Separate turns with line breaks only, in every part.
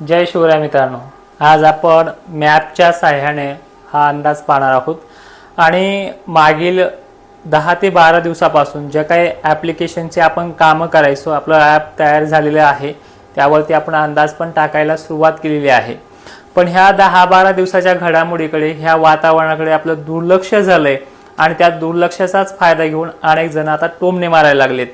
जय शिवराय मित्रांनो. आज आपण मॅपच्या साह्याने हा अंदाज पाहणार आहोत. आणि मागील दहा ते बारा दिवसापासून ज्या काही ॲप्लिकेशनचे आपण कामं करायचो आपलं ॲप तयार झालेलं आहे त्यावरती आपण अंदाज पण टाकायला सुरुवात केलेली आहे. पण ह्या दहा बारा दिवसाच्या घडामोडीकडे ह्या वातावरणाकडे आपलं दुर्लक्ष झालंय आणि त्या दुर्लक्षाचाच फायदा घेऊन अनेक जण आता टोमणे मारायला लागलेत.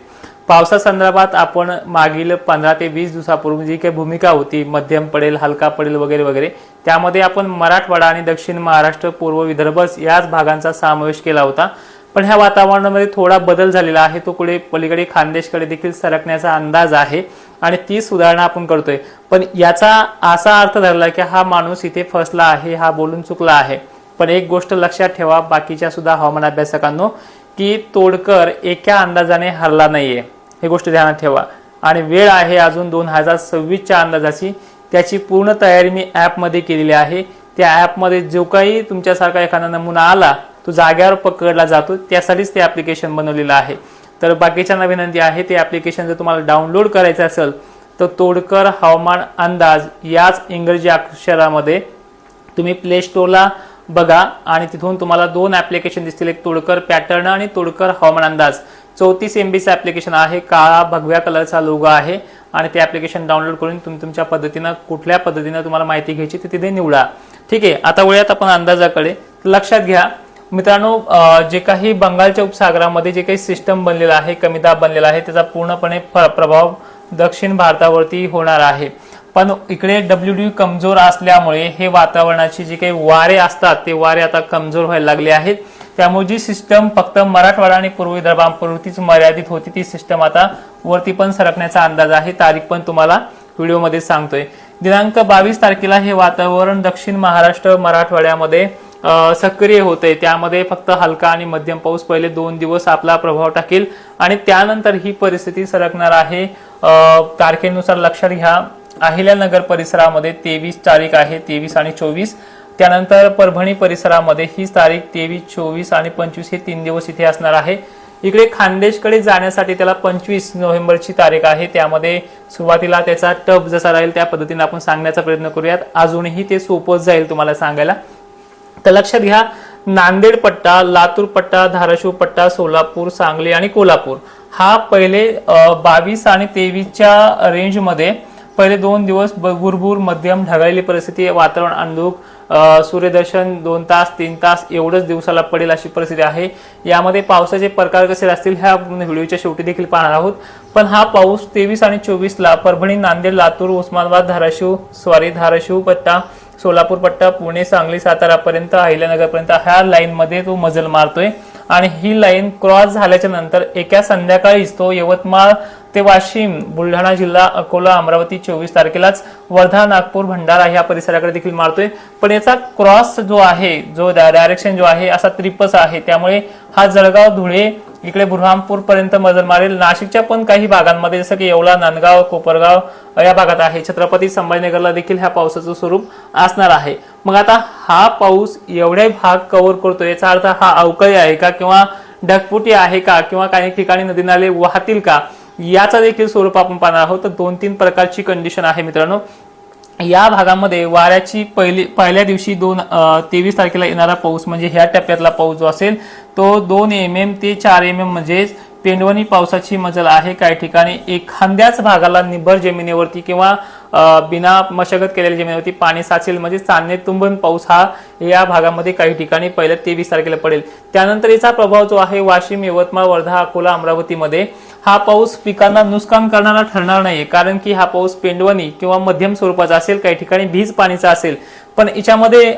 पावसासंदर्भात आपण मागील पंधरा ते वीस दिवसापूर्वी जी काही भूमिका होती मध्यम पडेल हलका पडेल वगैरे वगैरे त्यामध्ये आपण मराठवाडा आणि दक्षिण महाराष्ट्र पूर्व विदर्भ याच भागांचा समावेश केला होता. पण ह्या वातावरणामध्ये थोडा बदल झालेला आहे. तो कुठे पलीकडे खानदेशकडे देखील सरकण्याचा अंदाज आहे आणि ती सुधारणा आपण करतोय. पण याचा असा अर्थ धरला की हा माणूस इथे फसला आहे हा बोलून चुकला आहे. पण एक गोष्ट लक्षात ठेवा बाकीच्या सुद्धा हवामान अभ्यासकांनो की तोडकर एका अंदाजाने हरला नाहीये. ही गोष्ट ध्यानात ठेवा. आणि वेळ आहे अजून दोन हजार सव्वीसच्या अंदाजाची. त्याची पूर्ण तयारी मी ॲपमध्ये केलेली आहे. त्या ॲपमध्ये जो काही तुमच्यासारखा एखादा नमुना आला तो जाग्यावर पकडला जातो. त्यासाठीच ते ॲप्लिकेशन बनवलेलं आहे. तर बाकीच्यांना विनंती आहे ते ॲप्लिकेशन जर तुम्हाला डाउनलोड करायचं असेल तर तोडकर हवामान अंदाज याच इंग्रजी अक्षरामध्ये तुम्ही प्ले स्टोरला बघा. आणि तिथून तुम्हाला दोन ॲप्लिकेशन दिसतील. एक तोडकर पॅटर्न आणि तोडकर हवामान अंदाज. चौतीस एम बीचं ॲप्लिकेशन आहे. काळा भगव्या कलरचा लोगो आहे. आणि ते ॲप्लिकेशन डाउनलोड करून तुम्ही तुमच्या पद्धतीनं कुठल्या पद्धतीनं तुम्हाला माहिती घ्यायची ते तिथे निवडा. ठीक आहे? आता वळूयात आपण अंदाजाकडे. लक्षात घ्या. मित्रांनो जे काही बंगालच्या उपसागरामध्ये जे काही सिस्टम बनलेलं आहे कमी दाब बनलेला आहे त्याचा पूर्णपणे फ- प्रभाव दक्षिण भारतावरती होणार आहे. पण इकडे डब्ल्यू डी कमजोर असल्यामुळे हे वातावरणाची जी काही वारे असतात ते वारे आता कमजोर व्हायला लागले आहेत. त्यामुळे जी सिस्टम फक्त मराठवाडा आणि पूर्व विदर्भापुरतीच मर्यादित होती ती सिस्टम आता वरती पण सरकण्याचा अंदाज आहे. तारीख पण तुम्हाला व्हिडिओमध्ये सांगतोय. दिनांक बावीस तारखेला हे वातावरण दक्षिण महाराष्ट्र मराठवाड्यामध्ये सक्रिय होते त्यामध्ये फक्त हलका आणि मध्यम पाऊस पहिले दोन दिवस आपला प्रभाव टाकेल आणि त्यानंतर ही परिस्थिती सरकणार आहे. तारखेनुसार लक्षात घ्या. अहिल्यानगर परिसरामध्ये तेवीस तारीख आहे तेवीस आणि चोवीस. त्यानंतर परभणी परिसरामध्ये हीच तारीख तेवीस चोवीस आणि पंचवीस हे तीन दिवस इथे असणार आहे. इकडे खानदेशकडे जाण्यासाठी त्याला पंचवीस नोव्हेंबरची तारीख आहे. त्यामध्ये सुरुवातीला त्याचा टप जसा राहील त्या पद्धतीने आपण सांगण्याचा प्रयत्न करूयात. अजूनही ते सोपंच जाईल तुम्हाला सांगायला. तर लक्षात घ्या नांदेड पट्टा लातूर पट्टा धाराशिव पट्टा सोलापूर सांगली आणि कोल्हापूर हा पहिले बावीस आणि तेवीसच्या रेंजमध्ये पहिले दोन दिवस ब- मध्यम ढगाळलेली परिस्थिती वातावरण अंधुक सूर्यदर्शन दोन तास तीन तास एवढंच दिवसाला पडेल अशी परिस्थिती आहे. यामध्ये पावसाचे प्रकार कसे असतील ह्या व्हिडिओच्या शेवटी देखील पाहणार आहोत. पण हा पाऊस तेवीस आणि चोवीसला परभणी नांदेड लातूर उस्मानाबाद धाराशिव स्वारी धाराशिव पट्टा सोलापूर पट्टा पुणे सांगली सातारापर्यंत अहिल्यानगरपर्यंत ह्या लाईनमध्ये तो मजल मारतोय. आणि ही लाईन क्रॉस झाल्याच्यानंतर एका संध्याकाळीच तो यवतमाळ ते वाशिम बुलढाणा जिल्हा अकोला अमरावती चोवीस तारखेलाच वर्धा नागपूर भंडारा ह्या परिसराकडे देखील मारतोय. पण याचा क्रॉस जो आहे जो डायरेक्शन जो आहे असा त्रिपस आहे. त्यामुळे हा जळगाव धुळे इकडे बुरहामपूर पर्यंत मजल मारेल नाशिकच्या पण काही भागांमध्ये जसं की येवला नांदगाव कोपरगाव या भागात आहे. छत्रपती संभाजीनगरला देखील ह्या पावसाचं स्वरूप असणार आहे. मग आता हा पाऊस एवढे भाग कव्हर करतो याचा अर्थ हा अवकाळी आहे का किंवा ढगपुटी आहे का किंवा काही ठिकाणी नदी नाले वाहतील का याचा देखील स्वरूप आपण पाहणार आहोत. तर दोन तीन प्रकारची कंडिशन आहे मित्रांनो. या भागामध्ये वाऱ्याची पहिली पहिल्या दिवशी दोन तेवीस तारखेला येणारा पाऊस म्हणजे ह्या टप्प्यातला पाऊस जो असेल तो दोन एम एम ते चार एम एम म्हणजेच पेंडवणी पावसाची मजल आहे. काही ठिकाणी एखाद्याच भागाला निभर जमिनीवरती किंवा बिना मशागत केलेल्या जमिनीवरती पाणी साचेल म्हणजे चांदणे तुंबन पाऊस हा या भागामध्ये काही ठिकाणी पहिल्या तेवीस तारखेला पडेल. त्यानंतर याचा प्रभाव जो आहे वाशिम यवतमाळ वर्धा अकोला अमरावतीमध्ये. हा पाऊस पिकांना नुकसान करणारा ठरणार नाही कारण की हा पाऊस पेंडवणी किंवा मध्यम स्वरूपाचा असेल काही ठिकाणी भीज पाणीचा असेल. पण याच्यामध्ये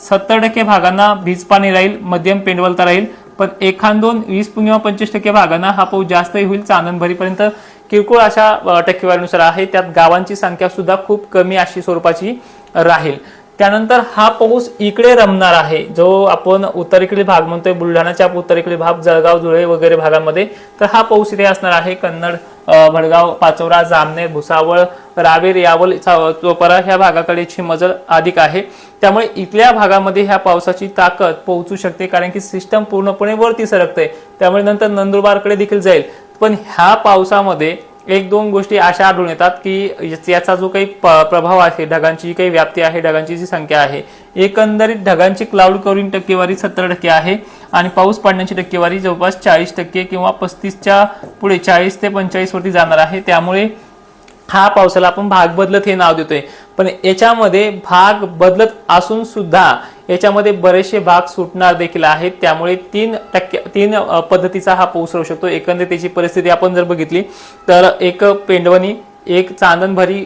सत्तर टक्के भागांना भीज पाणी राहील मध्यम पेंडवलता राहील पण एखाद दोन वीस किंवा पंचवीस टक्के भागांना हा पाऊस जास्तही होईल चांदणभरीपर्यंत किरकोळ अशा टक्केवारीनुसार आहे. त्यात गावांची संख्या सुद्धा खूप कमी अशी स्वरूपाची राहील. त्यानंतर हा पाऊस इकडे रमणार आहे. जो आपण उत्तरेकडील भाग म्हणतोय बुलढाणाच्या उत्तरेकडील भाग जळगाव धुळे वगैरे भागांमध्ये तर हा पाऊस इथे असणार आहे कन्नड भडगाव पाचोरा जामनेर भुसावळ रावेर यावल चोपरा ह्या भागाकडेची मजल अधिक आहे. त्यामुळे इथल्या भागामध्ये ह्या पावसाची ताकद पोहोचू शकते कारण की सिस्टम पूर्णपणे वरती सरकते त्यामुळे नंतर नंदुरबारकडे देखील जाईल. पण ह्या पावसामध्ये एक दोन गोष्टी अशा आढळून येतात की याचा जो काही प- प्रभाव आहे ढगांची जी काही व्याप्ती आहे ढगांची जी संख्या आहे एकंदरीत ढगांची क्लाउड कव्हरिंग टक्केवारी सत्तर टक्के आहे आणि पाऊस पडण्याची टक्केवारी जवळपास चाळीस टक्के किंवा पस्तीसच्या पुढे चाळीस ते पंचेचाळीसवरती जाणार आहे. त्यामुळे हा पावसाला आपण भाग बदलत हे नाव देतोय. पण याच्यामध्ये भाग बदलत असून सुद्धा याच्यामध्ये बरेचसे भाग सुटणार देखील आहेत. त्यामुळे तीन टक्के तीन पद्धतीचा हा पाऊस राहू शकतो. एकंदरीत त्याची परिस्थिती आपण जर बघितली तर एक पेंडवणी एक चांदणभरी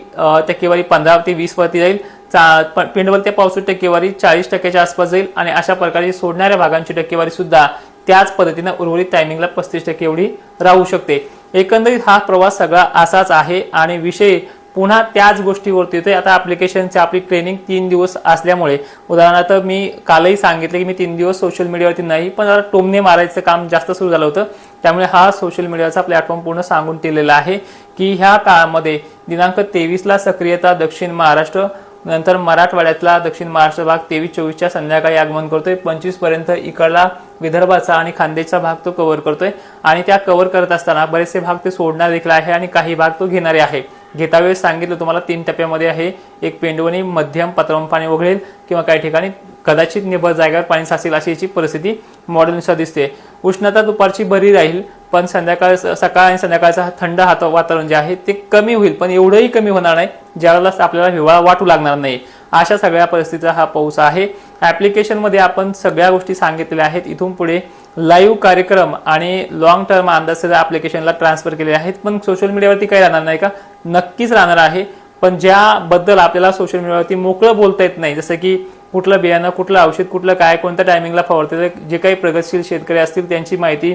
टक्केवारी पंधरा ते वीस वरती जाईल. चा पेंडवल ते पावसाची टक्केवारी चाळीस टक्क्याच्या आसपास जाईल आणि अशा प्रकारे सोडणाऱ्या भागांची टक्केवारी सुद्धा त्याच पद्धतीनं उर्वरित टायमिंगला पस्तीस टक्के एवढी राहू शकते. एकंदरीत हा प्रवास सगळा असाच आहे आणि विषय पुन्हा त्याच गोष्टीवरती येतोय. आता ऍप्लिकेशनची आपली ट्रेनिंग तीन दिवस असल्यामुळे उदाहरणार्थ मी कालही सांगितलं की मी तीन दिवस सोशल मीडियावरती नाही पण जरा टोमने मारायचं काम जास्त सुरू झालं होतं. त्यामुळे हा सोशल मीडियाचा प्लॅटफॉर्म पूर्ण सांगून दिलेला आहे की ह्या काळामध्ये दिनांक तेवीसला सक्रियता दक्षिण महाराष्ट्र नंतर मराठवाड्यातला दक्षिण महाराष्ट्र भाग तेवीस चोवीसच्या संध्याकाळी आगमन करतोय. पंचवीसपर्यंत इकडला विदर्भाचा आणि खानदेशचा भाग तो कव्हर करतोय. आणि त्या कव्हर करत असताना बरेचसे भाग ते सोडणार देखील आहे आणि काही भाग तो घेणारे आहे. घेता वेळेस सांगितलं तुम्हाला तीन टप्प्यामध्ये आहे. एक पेंडवणी मध्यम पत्रम पाणी वगळेल किंवा काही ठिकाणी कदाचित निभर जागेवर पाणी साचेल अशी याची परिस्थिती मॉडेलनुसार दिसते. उष्णता दुपारची बरी राहील पण संध्याकाळ सकाळ आणि संध्याकाळचा थंड हात वातावरण जे आहे ते कमी होईल पण एवढंही कमी होणार नाही ज्यावेळेला आपल्याला हिवाळा वाटू लागणार नाही. अशा सगळ्या परिस्थितीचा हा पाऊस आहे. ॲप्लिकेशनमध्ये आपण सगळ्या गोष्टी सांगितलेल्या आहेत. इथून पुढे लाईव्ह कार्यक्रम आणि लॉंग टर्म अंदाज ऍप्लिकेशनला ट्रान्सफर केलेले आहेत. पण सोशल मीडियावरती काही राहणार नाही का? नक्कीच राहणार आहे. पण ज्याबद्दल आपल्याला सोशल मीडियावरती मोकळं बोलता येत नाही जसं की कुठलं बियाणं कुठलं औषध कुठलं काय कोणत्या टायमिंगला फवारते जे काही प्रगतशील शेतकरी असतील त्यांची माहिती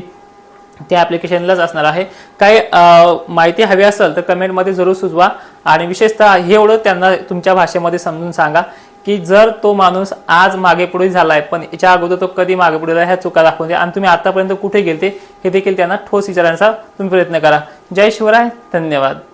त्या ॲप्लिकेशनलाच असणार आहे. काही माहिती हवी असेल तर कमेंटमध्ये जरूर सुचवा. आणि विशेषतः हे एवढं त्यांना तुमच्या भाषेमध्ये समजून सांगा की जर तो माणूस आज मागे पुढे झालाय पण याच्या अगोदर तो कधी मागे पुढे ह्या चुका दाखवून द्या. आणि तुम्ही आतापर्यंत कुठे गेलते हे देखील त्यांना ठोस विचारांचा तुम्ही प्रयत्न करा. जय शिवराय धन्यवाद.